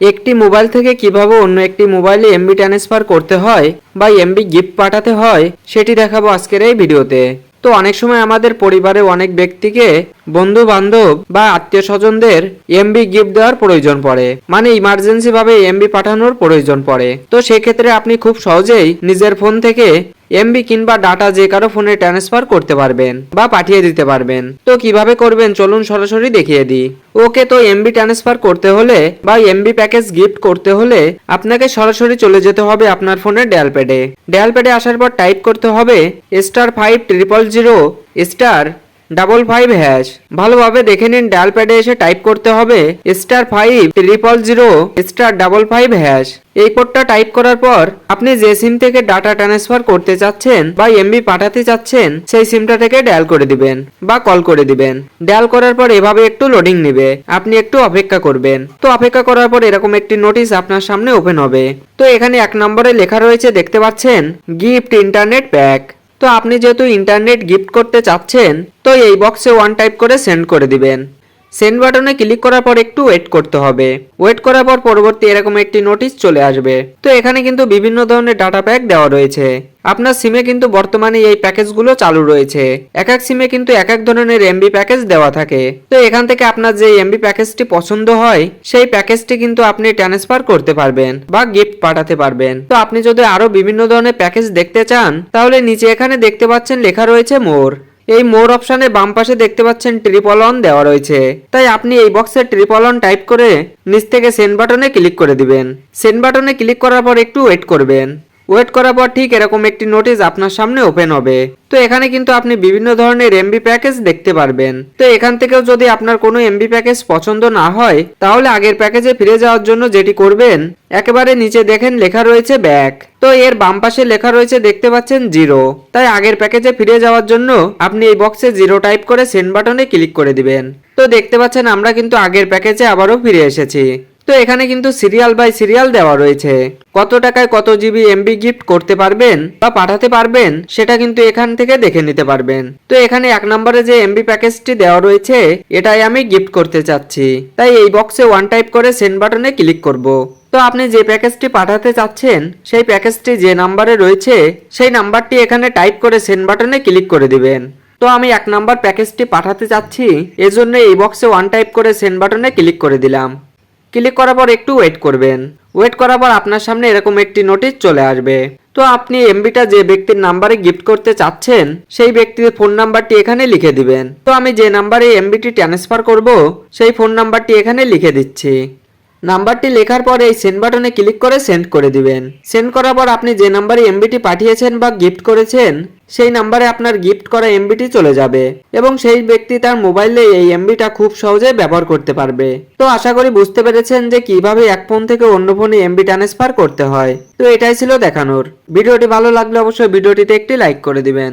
একটি মোবাইল থেকে কীভাবে অন্য একটি মোবাইলে এমবি ট্রান্সফার করতে হয় বা এমবি গিফট পাঠাতে হয়, সেটি দেখাবো আজকের এই ভিডিওতে। তো অনেক সময় আমাদের পরিবারে অনেক ব্যক্তিকে বন্ধু বান্ধব বা আত্মীয় স্বজনদের এমবি গিফট দেওয়ার প্রয়োজন পড়ে। মানে ইমার্জেন্সি ভাবে এমবি পাঠানোর প্রয়োজন পড়ে। তো সেক্ষেত্রে আপনি খুব সহজেই নিজের ফোন থেকে এমবি কিংবা ডাটা যে কারও ফোনে ট্রান্সফার করতে পারবেন বা পাঠিয়ে দিতে পারবেন। তো কীভাবে করবেন চলুন সরাসরি দেখিয়ে দিই। ওকে তো এমবি ট্রান্সফার করতে হলে বা এমবি প্যাকেজ গিফট করতে হলে আপনাকে সরাসরি চলে যেতে হবে আপনার ফোনের ডায়াল প্যাডে প্যাডে আসার পর টাইপ করতে হবে star five triple zero star double five hash. ভালোভাবে দেখে নিন, ডায়াল প্যাডে এসে টাইপ করতে হবে, star five triple zero star double five hash. এই কোডটা টাইপ করার পর, আপনি যে সিম থেকে ডাটা ট্রান্সফার করতে চাচ্ছেন বা এমবি পাঠাতে চাচ্ছেন, সেই সিমটা থেকে ডায়াল করে দিবেন বা কল করে দিবেন। ডায়াল করার পর এভাবে একটু লোডিং নেবে। আপনি একটু অপেক্ষা করবেন। তো অপেক্ষা করার পর এরকম একটি নোটিশ আপনার সামনে ওপেন হবে। তো এখানে এক নম্বরে লেখা রয়েছে, দেখতে পাচ্ছেন গিফট ইন্টারনেট প্যাক তো আপনি যেহেতু ইন্টারনেট গিফট করতে চাচ্ছেন, তো এই বক্সে ওয়ান টাইপ করে সেন্ড করে দিবেন। সেন্ড বাটনে ক্লিক করার পর একটু ওয়েট করতে হবে। ওয়েট করার পর পরবর্তী এরকম একটি নোটিশ চলে আসবে। তো এখানে কিন্তু বিভিন্ন ধরনের ডাটা প্যাক দেওয়া রয়েছে। আপনার সিমে কিন্তু বর্তমানে এই প্যাকেজগুলো চালু রয়েছে। এক এক সিমে কিন্তু এক এক ধরনের এমবি প্যাকেজ দেওয়া থাকে। তো এখান থেকে আপনার যে এমবি প্যাকেজটি পছন্দ হয়, সেই প্যাকেজটি কিন্তু আপনি ট্রান্সফার করতে পারবেন বা গিফট পাঠাতে পারবেন। তো আপনি যদি আরও বিভিন্ন ধরনের প্যাকেজ দেখতে চান, তাহলে নিচে এখানে দেখতে পাচ্ছেন লেখা রয়েছে মোর। এই মোর অপশানে বাম পাশে দেখতে পাচ্ছেন ট্রিপল অন দেওয়া রয়েছে। তাই আপনি এই বক্সে ট্রিপল অন টাইপ করে নিচ থেকে সেন্ড বাটনে ক্লিক করে দিবেন। সেন্ড বাটনে ক্লিক করার পর একটু ওয়েট করবেন। ওয়েট করার পর ঠিক এরকম একটি নোটিশ আপনার সামনে ওপেন হবে। তো এখানে কিন্তু আপনি বিভিন্ন ধরনের এমবি প্যাকেজ দেখতে পারবেন। তো এখান থেকেও যদি আপনার কোনো এমবি প্যাকেজ পছন্দ না হয়, তাহলে আগের প্যাকেজে ফিরে যাওয়ার জন্য যেটি করবেন, একেবারে নিচে দেখেন লেখা রয়েছে ব্যাক তো এর বাম পাশে লেখা রয়েছে দেখতে পাচ্ছেন জিরো তাই আগের প্যাকেজে ফিরে যাওয়ার জন্য আপনি এই বক্সে জিরো টাইপ করে সেন্ড বাটনে ক্লিক করে দিবেন। তো দেখতে পাচ্ছেন আমরা কিন্তু আগের প্যাকেজে আবারও ফিরে এসেছি। তো এখানে কিন্তু সিরিয়াল বাই সিরিয়াল দেওয়া রয়েছে। কত টাকায় কত জিবি এমবি গিফট করতে পারবেন বা পাঠাতে পারবেন, সেটা কিন্তু এখান থেকে দেখে নিতে পারবেন। তো এখানে এক নম্বরে যে এমবি প্যাকেজটি দেওয়া রয়েছে, এটাই আমি গিফট করতে চাচ্ছি। তাই এই বক্সে ওয়ান টাইপ করে সেন্ড বাটনে ক্লিক করব। তো আপনি যে প্যাকেজটি পাঠাতে চাচ্ছেন, সেই প্যাকেজটি যে নাম্বারে রয়েছে, সেই নাম্বারটি এখানে টাইপ করে সেন্ড বাটনে ক্লিক করে দিবেন। তো আমি এক নাম্বার প্যাকেজটি পাঠাতে চাচ্ছি এজন্য এই বক্সে ওয়ান টাইপ করে সেন্ড বাটনে ক্লিক করে দিলাম। ক্লিক করার পর একটু ওয়েট করবেন। ওয়েট করার পর আপনার সামনে এরকম একটি নোটিশ চলে আসবে। তো আপনি এমবিটা যে ব্যক্তির নাম্বারে গিফট করতে চাচ্ছেন, সেই ব্যক্তির ফোন নাম্বারটি এখানে লিখে দিবেন। তো আমি যে নাম্বারে এমবিটি ট্রান্সফার করব, সেই ফোন নাম্বারটি এখানে লিখে দিচ্ছি। নাম্বারটি লেখার পর এই সেন্ড বাটনে ক্লিক করে সেন্ড করে দিবেন। সেন্ড করার পর আপনি যে নাম্বারে এমবিটি পাঠিয়েছেন বা গিফট করেছেন, সেই নাম্বারে আপনার গিফট করা এমবিটি চলে যাবে এবং সেই ব্যক্তি তার মোবাইলে এই এমবিটা খুব সহজে ব্যবহার করতে পারবে। তো আশা করি বুঝতে পেরেছেন যে কীভাবে এক ফোন থেকে অন্য ফোনে এমবি ট্রান্সফার করতে হয়। তো এটাই ছিল দেখানোর। ভিডিওটি ভালো লাগলে অবশ্যই ভিডিওটিতে একটি লাইক করে দিবেন।